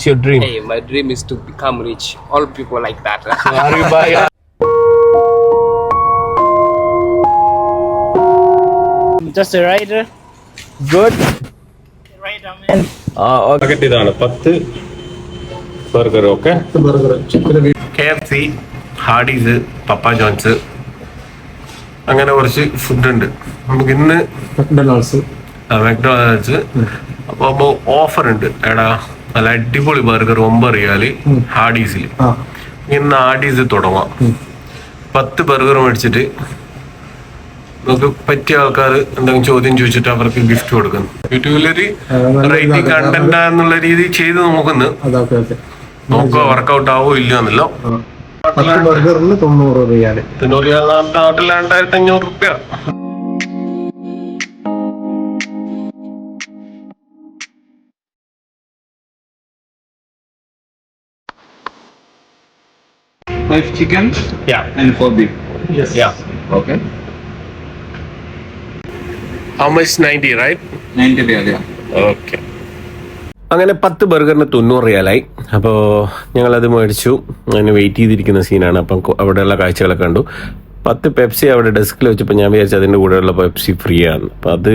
What's your dream? Hey, my dream is to become rich. All people like that. Are you buying? Just a rider. Good. Rider, man. Ah, okay. ഇതാണ് പത്ത് burger okay K F C Hardee's Papa John's അങ്ങനെ കുറച്ച് food ഉണ്ട് നമുക്ക് ഇന്ന് മെക്ഡോണൽഡ്സ് അപ്പോൾ offer ഉണ്ട് എടാ നല്ല അടിപൊളി ബർഗർ ഒമ്പ റിയാൽ ഹാഡീസിൽ ഇന്ന് ഹാഡീസ് തുടങ്ങാം. പത്ത് ബർഗർ മേടിച്ചിട്ട് നമുക്ക് പറ്റിയ ആൾക്കാർ എന്തെങ്കിലും ചോദ്യം ചോദിച്ചിട്ട് അവർക്ക് ഗിഫ്റ്റ് കൊടുക്കുന്നു. യൂട്യൂബിലൊരു റൈറ്റിംഗ് കണ്ടന്റ് എന്നുള്ള രീതി ചെയ്ത് നോക്കുന്നു. നോക്കുക വർക്കൗട്ട് ആവോ ഇല്ലയോ എന്നല്ലോ രണ്ടായിരത്തി അഞ്ഞൂറ് റുപ്യ. Five chicken Yeah. and four beef. Yes. Yeah. Okay. How much 90, right? 90 real, yeah. Okay. അങ്ങനെ പത്ത് ബർഗറിന് തൊണ്ണൂറ് റിയാലായി അപ്പോൾ ഞങ്ങളത് മേടിച്ചു അങ്ങനെ വെയിറ്റ് ചെയ്തിരിക്കുന്ന സീനാണ് അപ്പം കൊ- അവിടെയുള്ള കാഴ്ചകളൊക്കെ കണ്ടു പത്ത് പെപ്സി അവിടെ ഡെസ്കിൽ വെച്ചപ്പോൾ ഞാൻ വിചാരിച്ചു അതിന്റെ കൂടെയുള്ള പെപ്സി ഫ്രീ ആണ് അപ്പം അത്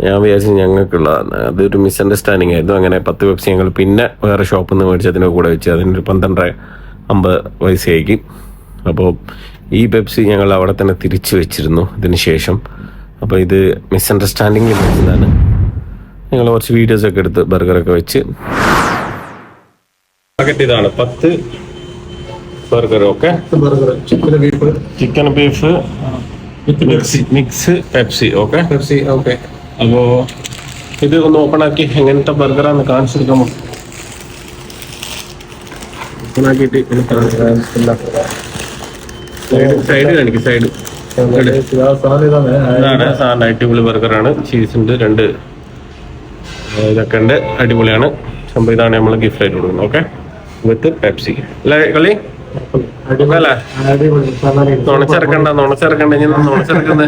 ഞാൻ വിചാരിച്ചു ഞങ്ങൾക്കുള്ളതാണ് അതൊരു മിസ്അണ്ടർസ്റ്റാൻഡിങ് ആയിരുന്നു അങ്ങനെ പത്ത് പെപ്സി ഞങ്ങൾ പിന്നെ വേറെ ഷോപ്പിൽ നിന്ന് മേടിച്ച് അതിന്റെ കൂടെ വെച്ച് അതിനൊരു പന്ത്രണ്ട് അമ്പത് പൈസയാക്കി അപ്പോൾ ഈ പെപ്സി ഞങ്ങൾ അവിടെ തന്നെ തിരിച്ചു വെച്ചിരുന്നു ഇതിന് ശേഷം അപ്പോൾ ഇത് മിസ്അണ്ടർസ്റ്റാൻഡിങ്ങിൽ വെച്ചതാണ്. ഞങ്ങൾ കുറച്ച് വീഡിയോസ് ഒക്കെ എടുത്ത് ബർഗറൊക്കെ വെച്ച്. പാക്കറ്റ് ഇതാണ്. പത്ത് burger okay chicken beef mix Pepsi okay Pepsi okay അപ്പോ ഇത് ഒന്ന് ഓപ്പൺ ആക്കി. എങ്ങനത്തെ ബർഗറാന്ന് കാണിച്ചു കൊടുക്കാമോ ഓപ്പൺ ആക്കിയിട്ട് സൈഡ് കാണിക്കും സൈഡ് ഇതാണ്. സാറിന് അടിപൊളി ബർഗറാണ്. രണ്ട് ഇതൊക്കെ ഉണ്ട്. അടിപൊളിയാണ്. സംഭവം ഇതാണ് നമ്മൾ ഗിഫ്റ്റ് ആയിട്ട് കൊടുക്കുന്നത്. ഓക്കെ വിത്ത് പെപ്സി അല്ലേ കളി? അല്ലേ? നുണച്ചിറക്കണ്ട നുണച്ചിറക്കണ്ട. ഇനി നുണച്ചിറക്കുന്നത്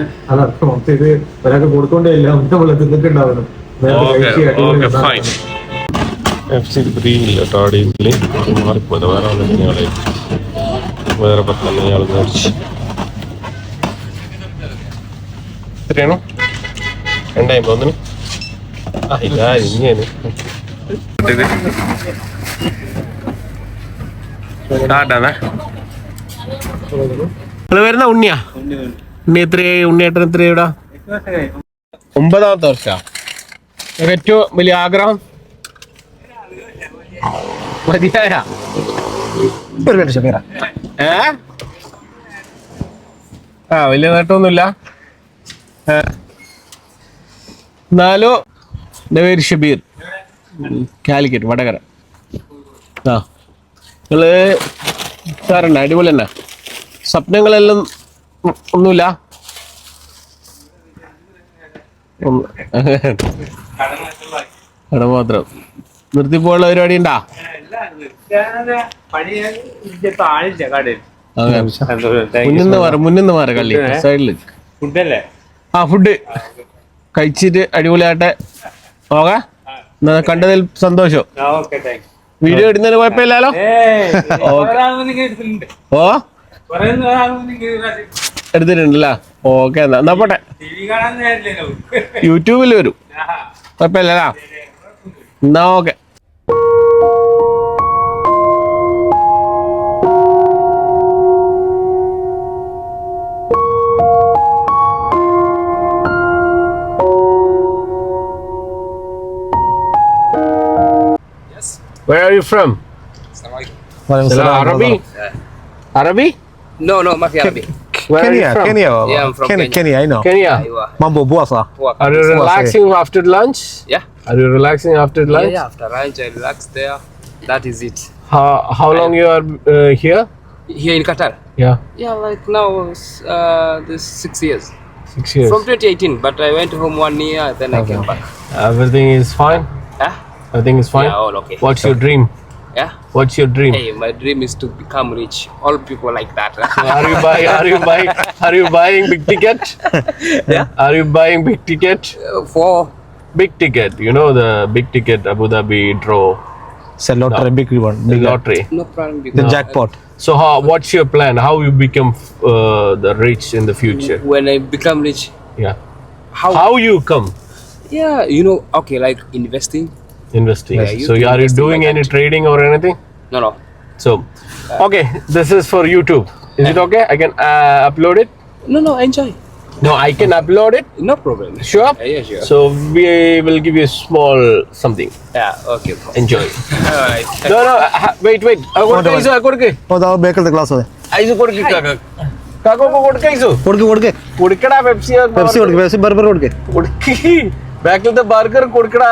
okay okay fine. F C three ഇല്ല കേട്ടോ അടിയിൽ മാറിപ്പോയത് വേറെ ആളെ വേറെ പത്തെണ്ണം ഇയാൾ മേടിച്ച്. എത്രയാണോ? രണ്ടായിരം ഒന്നിന് ആ ഇല്ല ഇങ്ങനെ. വരുന്ന ഉണ്ണിയാ? ഉണ്ണി എത്രയായി? ഉണ്ണിയേട്ടൻ എത്രയാ ഒമ്പതാമത്തെ വർഷ. ഏറ്റവും വലിയ ആഗ്രഹം മതിയായ. ഏ? ആ വലിയ നേട്ടമൊന്നുമില്ല. എന്നാലും എന്റെ പേര് ഷബീർ. കാലിക്കറ്റ് വടകര. ആ. നിങ്ങൾ സാറുണ്ട് അടിപൊളി തന്നെ. സ്വപ്നങ്ങളെല്ലാം ഒന്നുമില്ല. ഒന്ന്. കട പോകാനുള്ള പരിപാടി ഉണ്ടാ മുന്നിന്ന് മാറി മുന്നിന്ന് മാറി കള്ളി. സൈഡിൽ ഫുഡല്ലേ ആ ഫുഡ്. കഴിച്ചിട്ട് അടിപൊളിയാട്ടെ പോകാ കണ്ടതിൽ സന്തോഷം. വീഡിയോ ഇടുന്നതിന് കുഴപ്പമില്ലല്ലോ? ഓ. എടുത്തിട്ടുണ്ടല്ലേ? ഓക്കെ എന്നാ എന്നാ പോട്ടെ. യൂട്യൂബിൽ വരും. കുഴപ്പമില്ലല്ലോ? എന്നാ okay. Where are you from? Arabi? Arabi? no, no, Mafi Arabi. Where are you Kenya, from? Kenya, Yeah, I'm from Kenya, Kenya. Kenya, I know. Kenya. Aywa. Mambo puasa. Poa Are you kabisa. relaxing after lunch? Yeah. Are you relaxing after lunch? yeah, after lunch I relax there. That is it. How, how long you are uh, here? Here in Qatar. Yeah, Yeah, like now uh, this six years. six years. From 2018, but I went home one year, then I came back. Everything is fine. Yeah? Everything is fine. Yeah, all okay. What's your dream? Yeah. What's your dream? Hey, my dream is to become rich. All people like that. Are you buying? Are you buying? Are you buying big ticket? Yeah. Are you buying big ticket? Uh, For Big ticket. You know the big ticket Abu Dhabi draw. It's a lottery, big one, The big lottery. No problem. The because jackpot. So how, what's your plan? How you become uh, the rich in the future? When I become rich, Yeah. how? How you come Yeah, you know, okay, like investing. investing? Yeah, you so can are you invest in doing like any that. trading or anything? No, no. So, okay, this is for YouTube. Is it okay? I can uh, upload it. No, no, enjoy. No, I can upload it. No problem. Sure. Yeah, yeah, sure. So we will give you a small something. yeah, okay. bro. Enjoy. Alright. no, no. ha- wait, wait. Uh, കൊടുക്ക് ഐസു, ആ, കൊടുക്ക്. ഓ ദാ ബേക്കലത്തെ glass അതെ ഐസു കൊടുക്ക് കാക്ക. കാക്കോക്ക് കൊടുക്ക് ഐസു. കൊടുക്ക് കൊടുക്ക് കൊടുക്കടാ പെപ്സി പെപ്സി കൊടുക്ക് പെപ്സി ബർബർ കൊടുക്ക് കൊടുക്ക് ബാക്കിലത്തെ ബർഗർ കൊടുക്കടാ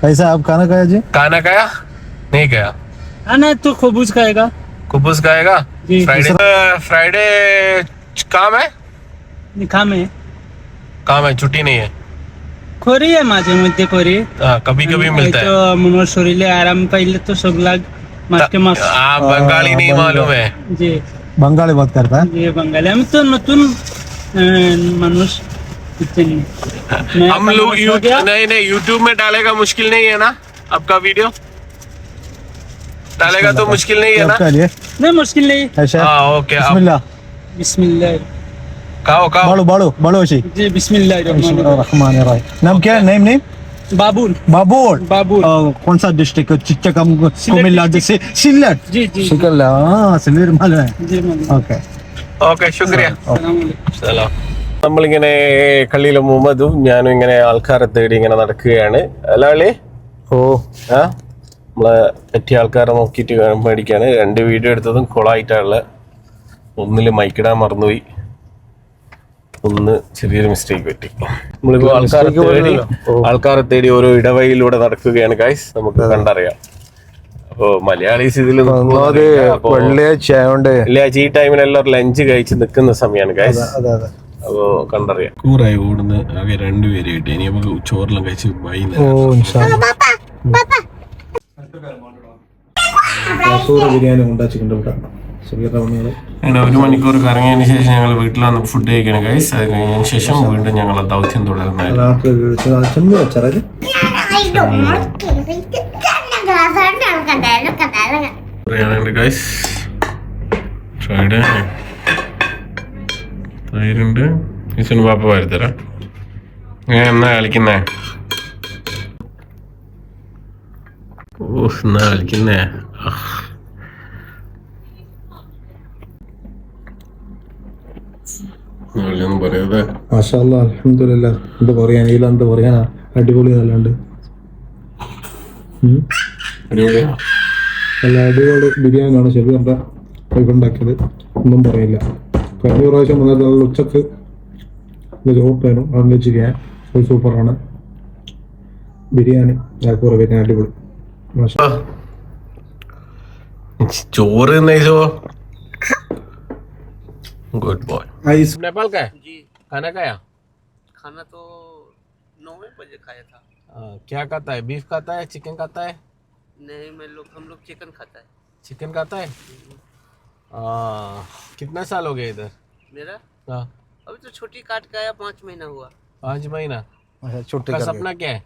कैसा आप खाना खाया जी? खाना खाया? नहीं खाया। आना तो खबूज खाएगा। कुबूस खाएगा? फ्राइडे फ्राइडे काम है? निखा में काम है छुट्टी नहीं है। खोरी आहे माझे मध्ये खोरी हाँ कभी कभी मिलता है। मनोज सोरीले आराम पाहिजे तो सगळा मागचे मास आप बंगाली नहीं मालूम है। जे। बंगाली बात करता है? जे बंगाली। आम्ही तो नतून अं, हम लोग नहीं नहीं यूट्यूब में डालेगा मुश्किल नहीं है ना? आपका वीडियो डालेगा तो मुश्किल नहीं है ना? नहीं मुश्किल नहीं। है हाँ ओके बिस्मिल्लाह। बिस्मिल्लाह। काओ काओ बड़ो बड़ो बड़ो जी जी बिस्मिल्लाह नाम क्या है? Name name Babul. Babul. Babul. कौन सा डिस्ट्रिक्ट है? चिच्चा चिट्टकम कुमिल्ला से सिल्लट जी जी शुक्रिया। हाँ सिल्लट मालूम है। जी मालूम ओके ओके शुक्रिया। सलाम। നമ്മളിങ്ങനെ കള്ളിയിലെ മുഹമ്മദും ഞാനും ഇങ്ങനെ ആൾക്കാരെ തേടി ഇങ്ങനെ നടക്കുകയാണ്. അല്ല ഓ. ആ? നമ്മളെ പറ്റിയ ആൾക്കാരെ നോക്കിയിട്ട് മേടിക്കാണ് രണ്ട് വീഡിയോ എടുത്തതും കൊളായിട്ടാണുള്ള ഒന്നിൽ മൈക്കിടാൻ മറന്നുപോയി. ഒന്ന് ചെറിയൊരു മിസ്റ്റേക്ക് പറ്റി. നമ്മളിപ്പോ ആൾക്കാരെ തേടി. ആൾക്കാരെ തേടി ഓരോ ഇടവഴിയിലൂടെ നടക്കുകയാണ് ഗൈസ് നമുക്ക് കണ്ടറിയാം. അപ്പോ മലയാളീസ് ഇതിൽ വെള്ളിയാഴ്ച ആയതുകൊണ്ട് വെള്ളിയാഴ്ച ഈ ടൈമിൽ എല്ലാവരും ലഞ്ച് കഴിച്ച് നിൽക്കുന്ന സമയമാണ് ഗൈസ് അതെ അതെ അപ്പോ കണ്ടറിയാം. കൂറായി ഓടുന്ന ആകെ രണ്ടുപേര് കിട്ടി. ഇനി നമുക്ക് ചോറെല്ലാം കഴിച്ച് വൈകുന്നേരം ഒരു മണിക്കൂർ കറങ്ങിയതിന് ശേഷം ഞങ്ങൾ വീട്ടിൽ വന്ന് ഫുഡ് കഴിക്കണം ഗൈസ് അത് കഴിഞ്ഞതിന് ശേഷം വീണ്ടും ഞങ്ങൾ ദൗത്യം തുടർന്നായിരുന്നു. ഗൈസ് ഫ്രൈഡേ തൈരുണ്ട് ഈസൺ പാപ്പ വരുത്തരാം. ഞാൻ എന്നാ കളിക്കുന്നേ? ഓ എന്നാ കളിക്കുന്നേ? അലഹമില്ല എന്ത് എന്ത് പറയാനാ? അടിപൊളി നല്ലുണ്ട് അടിപൊളിയാ നല്ല അടിപൊളി ബിരിയാണിയാണ് ശരി വൈഫ് ഉണ്ടാക്കിയത്. ഒന്നും പറയില്ല. കഴിഞ്ഞ പ്രാവശ്യം വന്നത് നല്ല ഉച്ചക്ക് ചോപ്പായിരുന്നു നോൺ വെജ് ചെയ്യാൻ ഫുൾ സൂപ്പറാണ് ബിരിയാണി ഞാക്കൂറ ബിരിയാണി അടിപൊളി മാഷാ ചോറ് നൈസോ गुड बॉय नेपाल का है जी खाना खाया खाना तो नौ बजे खाया था हाँ, क्या खाता है बीफ खाता है चिकन खाता है नहीं मैं लोग हम लोग चिकन खाता है चिकन खाता है हाँ, कितना साल हो गया इधर? मेरा? हाँ, अभी तो छोटी काट के आया पाँच महीना हुआ। पाँच महीना? छुट्टी का सपना क्या है?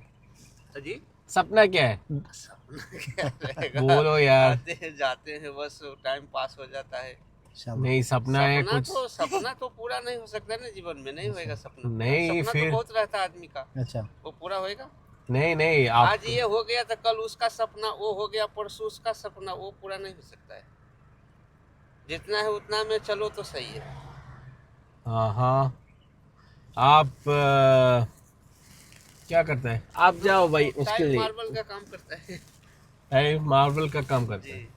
जी सपना क्या है? बोलो यार। आते हैं जाते हैं बस टाइम पास हो जाता है। नहीं सपना सपना है कुछ। तो सपना तो पूरा नहीं हो सकता ना जीवन में नहीं होएगा सपना। नहीं, सपना फिर- तो बहुत रहता है आदमी का। अच्छा। वो पूरा होएगा? नहीं नहीं आप आज ये हो गया तो कल उसका सपना वो हो गया परसों उसका सपना वो पूरा नहीं हो सकता है। जितना है उतना में चलो तो सही है। हाँ हाँ आप अ, क्या करते हैं? आप जाओ भाई उसके लिए। मार्बल का काम करता है। है मार्बल का काम करते हैं।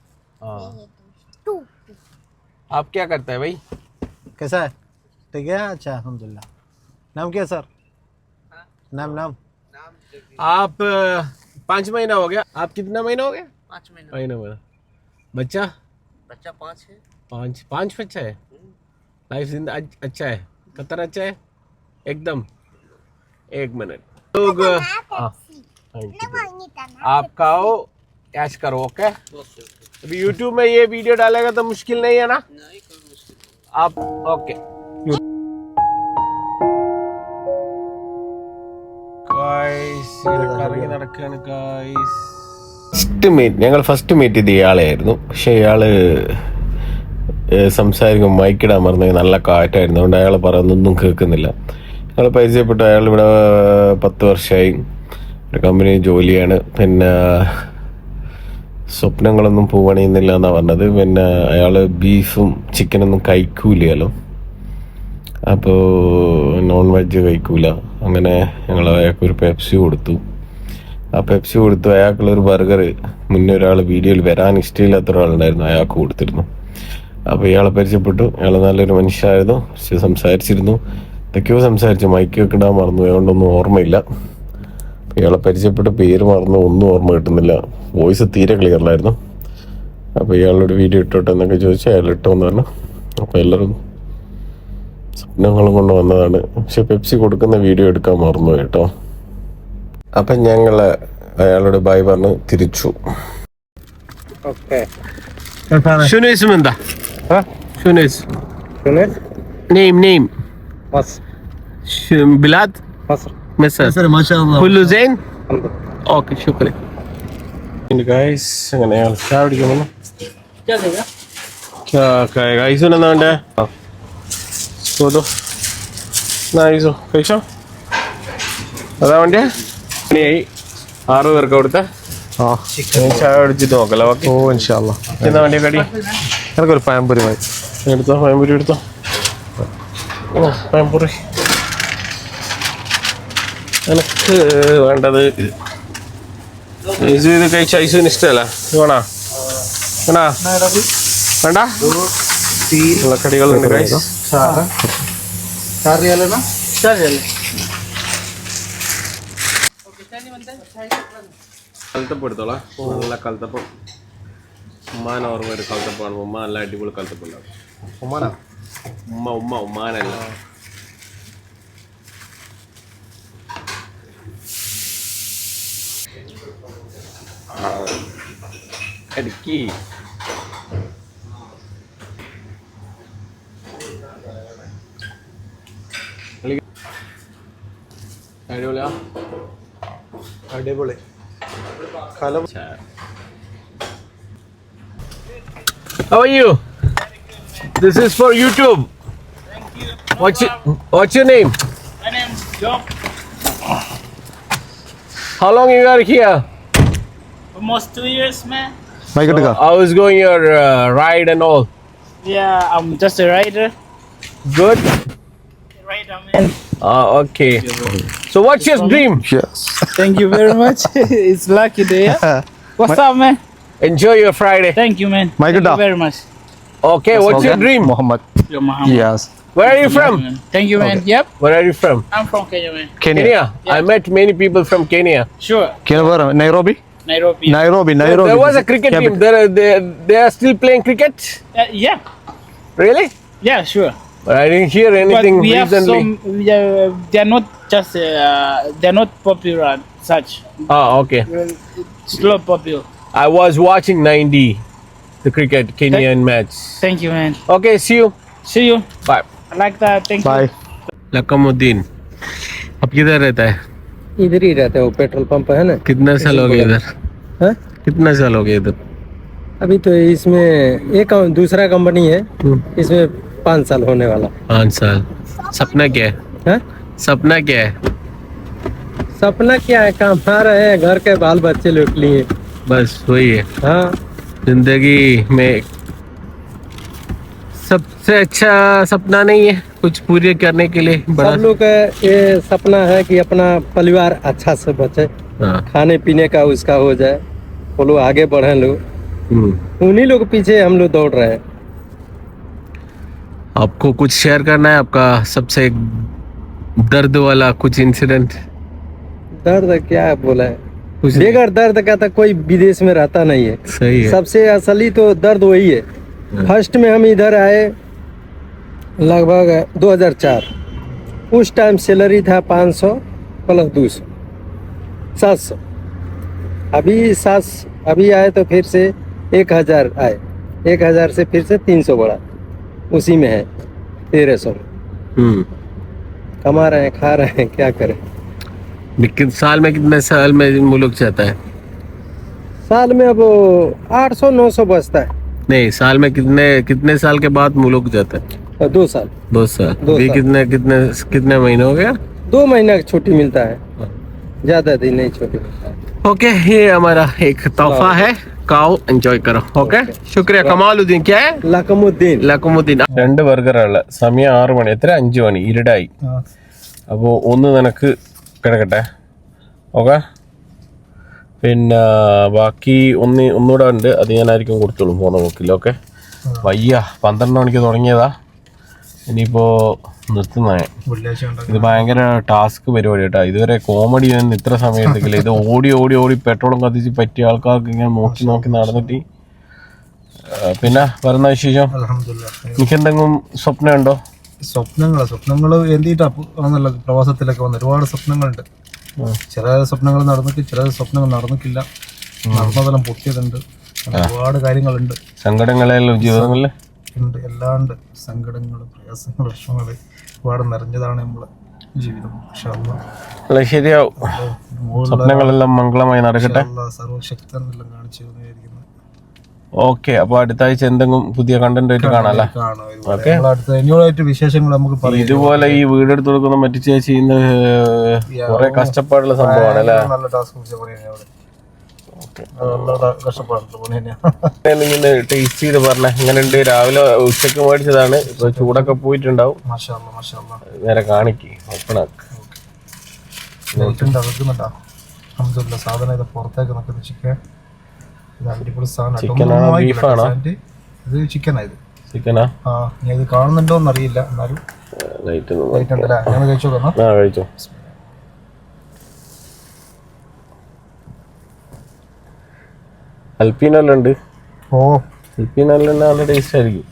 हाँ। आप क्या करते हैं भाई? कैसा है? ठीक है? अच्छा अलहमदिल्ला नाम क्या सर? नाम नाम? नाम आप पाँच महीना हो गया। आप कितना महीना हो गया? पाँच महीना। महीना महीना बच्चा? बच्चा पाँच है। पाँच पाँच बच्चा है लाइफ जिंदा अच- अच्छा है कतर अच्छा है एकदम एक मिनट लोग हाँ, thank you. आप खाओ कैश करो ओके अभी यूट्यूब में ये वीडियो डालेगा तो मुश्किल नहीं है ना नहीं कोई मुश्किल नहीं। आप ओके കറങ്ങി നടക്കാണ് ഫസ്റ്റ് മീറ്റ് ഞങ്ങൾ ഫസ്റ്റ് മീറ്റ് ചെയ്ത് ഇയാളെയായിരുന്നു പക്ഷെ ഇയാള് ഏഹ് സംസാരിക്കും മൈക്കിടാൻ മറന്നു നല്ല കാറ്റായിരുന്നു. അതുകൊണ്ട് അയാൾ പറയുന്നൊന്നും കേൾക്കുന്നില്ല. ഞങ്ങൾ പരിചയപ്പെട്ടു അയാൾ ഇവിടെ പത്ത് വർഷമായി ഒരു കമ്പനി ജോലിയാണ്. പിന്നെ സ്വപ്നങ്ങളൊന്നും പൂവണിയുന്നില്ല എന്നാണ് പറഞ്ഞത്. പിന്നെ അയാൾ ബീഫും ചിക്കനൊന്നും കഴിക്കൂലല്ലോ. അപ്പോൾ നോൺ വെജ് കഴിക്കൂല. അങ്ങനെ ഞങ്ങൾ അയാൾക്ക് ഒരു പെപ്സി കൊടുത്തു. ആ പെപ്സി കൊടുത്തു അയാൾക്കുള്ള ഒരു ബർഗർ മുന്നേ ഒരാൾ വീഡിയോയിൽ വരാൻ ഇഷ്ടമില്ലാത്ത ഒരാളുണ്ടായിരുന്നു. അയാൾക്ക് കൊടുത്തിരുന്നു. അപ്പോൾ ഇയാളെ പരിചയപ്പെട്ടു. ഇയാൾ നല്ലൊരു മനുഷ്യനായിരുന്നു. സംസാരിച്ചിരുന്നു. എന്തൊക്കെയോ സംസാരിച്ചു. മൈക്കൊക്കെ ഇടാൻ മറന്നു അതുകൊണ്ടൊന്നും ഓർമ്മയില്ല. ഇയാളെ പരിചയപ്പെട്ട് പേര് മറന്നു. ഒന്നും ഓർമ്മ കിട്ടുന്നില്ല. വോയിസ് തീരെ ക്ലിയറിലായിരുന്നു അപ്പോൾ ഇയാളോട് വീഡിയോ ഇട്ടോട്ടെ എന്നൊക്കെ ചോദിച്ചു. അയാൾ ഇട്ടോന്ന് പറഞ്ഞു. അപ്പോൾ എല്ലാവരും സ്വപ്നങ്ങളും കൊണ്ട് വന്നതാണ്. പക്ഷെ പെപ്സി കൊടുക്കുന്ന വീഡിയോ എടുക്കാൻ മറന്നു കേട്ടോ. അപ്പം ഞങ്ങൾ അയാളോട് ബൈ പറഞ്ഞ് തിരിച്ചു. ഓക്കെ എന്താ? হ্যাঁ শুনেছ শুনেছ নেম নেম مصر بلاد مصر مصر مصر ما شاء الله كله زين اوكي شكرا ഗൈസ് അങ്ങനെ ചായ പിടിക്കുന്നു ഗൈസ് എന്നാ വേണ്ടേ ചോദോ നൈസോ കഴിച്ചോ അതാ വേണ്ടേ പണിയായി ആറ് പേർക്ക് കൊടുത്ത ചായ അടിച്ചിട്ട് നോക്കല്ലോ ഓ ഇൻഷാല്ല എന്നാ വേണ്ടിയ കടി എനിക്കൊരു പഴംപൊരി മതി. എടുത്തോ പഴംപൊരി എടുത്തോ. ഓ പഴംപൊരി എനിക്ക് വേണ്ടത് ഇത് ഇത് കഴിച്ച ഐസിന് ഇഷ്ടമല്ല വേണോ? വേണോ? വേണ്ട? കടികളുണ്ട് കഴിച്ചോ കലത്തപ്പം എടുത്തോളാം. നല്ല കലത്തപ്പം ഉമ്മാൻ ഓർമ്മ ഒരു കൽത്തപ്പമാണ് ഉമ്മ നല്ല അടിപൊളി കൽത്തപ്പം ഉണ്ടാവും ഉമ്മാനാ ഉമ്മ ഉമ്മ ഉമ്മാനല്ല അടിക്കി അടിപൊളിയാ അടിപൊളി കലം How are you? This is for YouTube. Thank you. No what's, your, what's your name? My name is Job. How long you are here? Almost two years, man. So how is going your uh, ride and all? Yeah, I'm just a rider. Good. Rider, man. Ah, okay. So what's your dream? Yes. Thank you very much. it's lucky day. What's my, up, man? Enjoy your Friday. Thank you, man. My Thank you very much. Okay, what's your dream? Muhammad. Yes. Where are you from? Thank you, man. Okay. Yep, Where are you from? I'm from Kenya, man. Kenya. Yeah. I met many people from Kenya. Sure. Kenya, Nairobi? Nairobi. Nairobi, Nairobi. There was a cricket team. There, they, they are still playing cricket. Uh, yeah, Really? yeah, sure. But I didn't hear anything but we have some. Uh, they're not just. Uh, they're not popular such. Oh, okay. Slow popular. I was watching 90, the cricket Kenyan match. Thank you, man. Okay, see you. See you. Bye. I like that. Thank you. लकमुद्दीन अब किधर रहता है इधर ही रहते हो petrol pump है ना कितना साल हो गया इधर हाँ? कितना साल हो गया इधर अभी तो इसमें एक दूसरा कंपनी है इसमें पाँच साल होने वाला पाँच साल सपना क्या है है सपना क्या है सपना क्या है कमा रहे हैं घर के बाल बच्चे लुट लिए बस वही है। हाँ ज़िंदगी में सबसे अच्छा सपना नहीं है कुछ पूरे करने के लिए बड़ा सब लोग का ये सपना है कि अपना परिवार अच्छा से बचे हाँ। खाने पीने का उसका हो जाए वो लोग आगे बढ़े लोग। उन्हीं लोग पीछे हम लोग दौड़ रहे हैं। आपको कुछ शेयर करना है? आपका सबसे दर्द वाला कुछ इंसिडेंट दर्द क्या बोला है? बेगर दर्द का तो कोई विदेश में रहता नहीं है। सही है। सबसे असली तो दर्द वही है। फ़र्स्ट में हम इधर आए लगभग 2004 उस टाइम सैलरी था 500 प्लस 200 700 अभी सात अभी आए तो फिर से एक हज़ार आए। एक हज़ार से फिर से तीन सौ बढ़ा। उसी में है तेरह सौ हम्म। कमा रहे हैं खा रहे हैं क्या करें? लेकिन साल में कितने साल में मुल्क जाता है साल में अब आठ सौ नौ सौ बचता है नहीं साल में कितने कितने साल के बाद मुल्क जाता है और दो साल दो साल दो अभी साल। कितने कितने कितने महीने हो गया दो महीना की छुट्टी मिलता है ज्यादा दिन नहीं छुट्टी मिलता है ओके ये हमारा एक तोहफा है കാവ് എൻജോയ് കറോ ഓക്കെ ശുക്രിയ കമാലുദ്ദീൻ ക്യാ ഹൈ? लकमुद्दीन ലക്കുമുദ്ദീൻ രണ്ട് ബർഗറുള്ള സമയം ആറ് മണി എത്ര അഞ്ചു മണി ഇരുടായി അപ്പോൾ ഒന്ന് നിനക്ക് കിടക്കട്ടെ. ഓക്കെ? പിന്നെ ബാക്കി ഒന്ന് ഒന്നുകൂടെ ഉണ്ട്. അത് ഞാനായിരിക്കും കൊടുത്തോളും പോകുന്ന നോക്കില്ല ഓക്കെ? വയ്യ പന്ത്രണ്ട് മണിക്ക് തുടങ്ങിയതാ. ഇനിയിപ്പോൾ നിർത്തുന്ന. ഇത് ഭയങ്കര ടാസ്ക് പരിപാടി കേട്ടോ. ഇതുവരെ കോമഡി ഒന്നും ഇത്ര സമയം എടുക്കില്ല ഇത് ഓടി ഓടി ഓടി പെട്രോളും കത്തിച്ച് പറ്റിയ ആൾക്കാർക്ക് ഇങ്ങനെ നോക്കി നോക്കി നടന്നിട്ട്. പിന്നെ വരുന്ന വിശേഷം? എനിക്കെന്തെങ്കിലും സ്വപ്നമുണ്ടോ? സ്വപ്നങ്ങൾ സ്വപ്നങ്ങൾ എന്തിട്ടാ ആണല്ലോ പ്രവാസത്തിലൊക്കെ വന്ന്? ഒരുപാട് സ്വപ്നങ്ങളുണ്ട്. ചില സ്വപ്നങ്ങൾ നടന്നിട്ട് ചില സ്വപ്നങ്ങൾ നടന്നിട്ടില്ല. നടന്നതെല്ലാം പൊട്ടിയതുണ്ട്. ഒരുപാട് കാര്യങ്ങളുണ്ട്. സങ്കടങ്ങളെല്ലാം ജീവിതങ്ങളിൽ ഉണ്ട് എല്ലാണ്ട് സങ്കടങ്ങൾ പ്രയാസങ്ങൾ വിഷമങ്ങൾ ഒരുപാട് നിറഞ്ഞതാണ് നമ്മളെ ജീവിതം. ശരിയാവും. സ്വപ്നങ്ങളെല്ലാം മംഗളമായി നടക്കട്ടെ. സർവശക്തനെല്ലാം കാണിച്ചു തന്നിരിക്കുന്നത് ഓക്കെ അപ്പൊ അടുത്ത ആഴ്ച എന്തെങ്കിലും പുതിയ കണ്ടന്റ് ആയിട്ട് കാണാല്ലേ ഇനിയോടായിട്ട് വിശേഷങ്ങൾ നമുക്ക് ഇതുപോലെ ഈ വീടെടുത്ത് കൊടുക്കുന്ന മറ്റു ചേച്ചി ഇന്ന് കുറെ കഷ്ടപ്പാടുള്ള സംഭവമാണ് അല്ലേ ഇങ്ങനെ ടേസ്റ്റ് ചെയ്ത് പറഞ്ഞ എങ്ങനെയുണ്ട് രാവിലെ ഉച്ചയ്ക്ക് മേടിച്ചതാണ് ഇപ്പൊ ചൂടൊക്കെ പോയിട്ടുണ്ടാവും നേരെ കാണിക്ക് ഓപ്പൺ ആക്ക് സാധനം ഇത് പുറത്തേക്ക് നിൽക്കുന്ന ചിക്കൻ അടിപൊളി സാധനം. ഇത് ചിക്കനാ ഇത്. ചിക്കനാ ആ? കാണുന്നുണ്ടോ എന്നറിയില്ല. എന്നാലും ലൈറ്റ് ലൈറ്റ് ഉണ്ടല്ലേ ഞാൻ കഴിച്ചു നോക്കാം ആ കഴിച്ചോ. അൽപ്പീനെല്ലാം ഉണ്ട്. ഓ. അൽപ്പീനെല്ലാം നല്ല ടേസ്റ്റ് ആയിരിക്കും.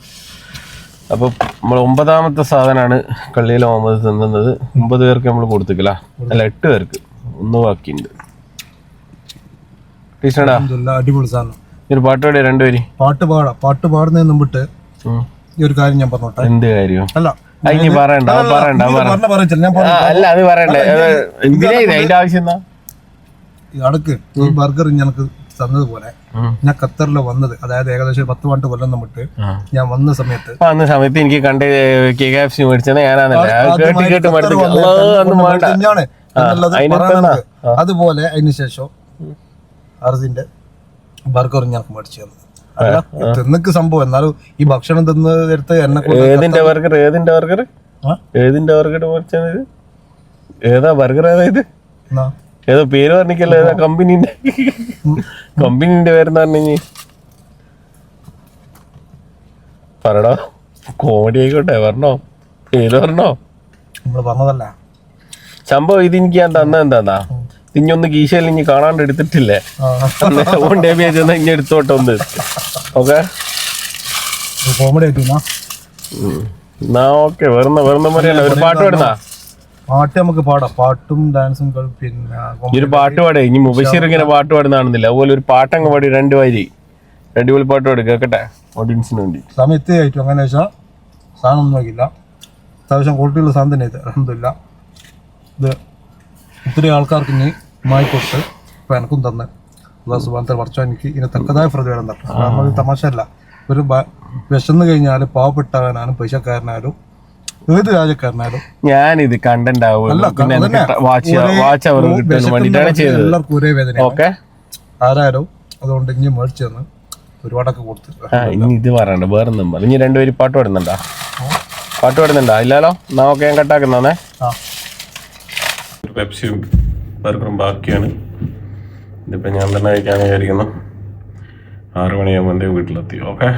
അപ്പൊ നമ്മൾ ഒമ്പതാമത്തെ സാധനമാണ് കള്ളിയിലെ ഒമ്പത് തിന്നുന്നത്. ഒമ്പത് പേർക്ക് നമ്മൾ കൊടുത്തിക്കില്ല അല്ല എട്ട് പേർക്ക്. ഒന്ന് ബാക്കിയുണ്ട്. അടിപൊളി സാധനം. ഒരു പാട്ട് പാടിയ രണ്ടുപേര് പാട്ട് പാടാം. പാട്ട് പാടുന്നതിന് മുമ്പിട്ട് ഈ ഒരു കാര്യം ഞാൻ പറഞ്ഞോട്ടെ. എന്ത് കാര്യം അല്ല പറയണ്ട പറയണ്ട അത് പറയണ്ടേ. എന്തിനാ അതിന്റെ ആവശ്യം എന്നാ? അടക്ക് ഈ ബർഗർ ഞങ്ങൾക്ക് തന്നതുപോലെ ഞാൻ ഖത്തറിൽ വന്നത് അതായത് ഏകദേശം ഒരു പത്ത് പണ്ട് കൊല്ലം നമ്മിട്ട് ഞാൻ വന്ന സമയത്ത് അന്ന് സമയത്ത് എനിക്ക് കണ്ട് കെ കെ എഫ് സി മേടിച്ചത് ഞാനാണല്ലേ കേട്ട് കേട്ട് വന്ന? അതുപോലെ അതിന് ശേഷം അർജിന്റെ ബർഗർ ഞങ്ങൾക്ക് മേടിച്ചു തന്നു. അല്ല തിന്നക്ക് സംഭവം. എന്നാലും ഈ ഭക്ഷണം തിന്ന് എടുത്ത് എന്നെ ഏതിന്റെ ബർഗർ? ഏതിന്റെ ബർഗർ? ഏതിന്റെ ബർഗർ മേടിച്ചത്? ഏതാ ബർഗർ ഏതാ ഇത്? ഏതോ പേര് പറഞ്ഞിക്കല്ലോ ഏതാ കമ്പനിന്റെ കമ്പനിന്റെ പേരെന്ന് പറഞ്ഞു? പറടോ കോമഡി ആയിക്കോട്ടെ പറഞ്ഞോ? പേര് പറഞ്ഞോ? നമ്മൾ പറഞ്ഞതല്ല? സംഭവം ഇത് എനിക്ക് ഞാൻ തന്ന എന്താന്നാ? ഇഞ്ഞൊന്ന് കീശയിൽ ഇനി കാണാണ്ട് എടുത്തിട്ടില്ലേ? ഓൺ ഡാമേജ് എന്നാ ഇനി എടുത്തോട്ടെ ഒന്ന്. ഓക്കെ? കോമഡി എന്നാ? ഓക്കെ. വെറുന്ന വെറുന്ന മറിയല്ല ഒരു പാട്ട് പാടുന്നാ? പാട്ട് നമുക്ക് പാടാം. പാട്ടും ഡാൻസും പിന്നെ ഒരു പാട്ട് പാടേ. ഇനി മുബഷീർ ഇങ്ങനെ പാട്ട് പാടുന്നാണെന്നില്ല അതുപോലെ ഒരു പാട്ടങ്ങ് പാടി രണ്ട് വരി. അടിപൊളി പാട്ട് പാടി. കേക്കട്ടെ? ഓഡിയൻസിന് വേണ്ടി. സമയത്ത് ആയിട്ടും. അങ്ങനെ വെച്ചാൽ സാധനം ഒന്നും നോക്കില്ല അത്യാവശ്യം ക്വാളിറ്റിയുള്ള സാധനം തന്നെ ഇത് അലഹമില്ല ഇത് ഒത്തിരി ആൾക്കാർക്ക് ഇനി മായിക്കൊട്ട് ഇപ്പം എനക്കും തന്ന്. അള്ളാഹു സുബാനത്തെ വർഷം എനിക്ക് ഇതിന് തക്കതായ പ്രതിഫലം തരണം. കാരണം തമാശ തമാശയല്ല. ഒരു വിശന്നു കഴിഞ്ഞാൽ പാവപ്പെട്ടവനാലും പൈസക്കാരനാലും ഏത് രാജ്യക്കാരനാലും ഞാൻ ഇത് ചെയ്തത്. എല്ലാവർക്കും ഒരേ വേദന ഓക്കെ. ആരായാലും അതുകൊണ്ട് ഇനി മേടിച്ചു തന്ന് ഒരുപാടൊക്കെ കൊടുത്തു. ഇനി ഇത് പറയണ്ട. വേറെ ഒന്നും പറ. ഇനി രണ്ടുപേര് പാട്ട് പാടുന്നുണ്ടാ? പാട്ട് പാടുന്നുണ്ടാ? ഇല്ലാലോ എന്നാ ഓക്കെ ഞാൻ കട്ടാക്കുന്നേ ആ. പെപ്സിയും ബർഗറും ബാക്കിയാണ്. ഇതിപ്പോൾ ഞാൻ തന്നെ കഴിക്കാൻ വിചാരിക്കുന്നു. ആറ് മണിയാകുമ്പോൾ എന്റെ വീട്ടിലെത്തി ഓക്കെ.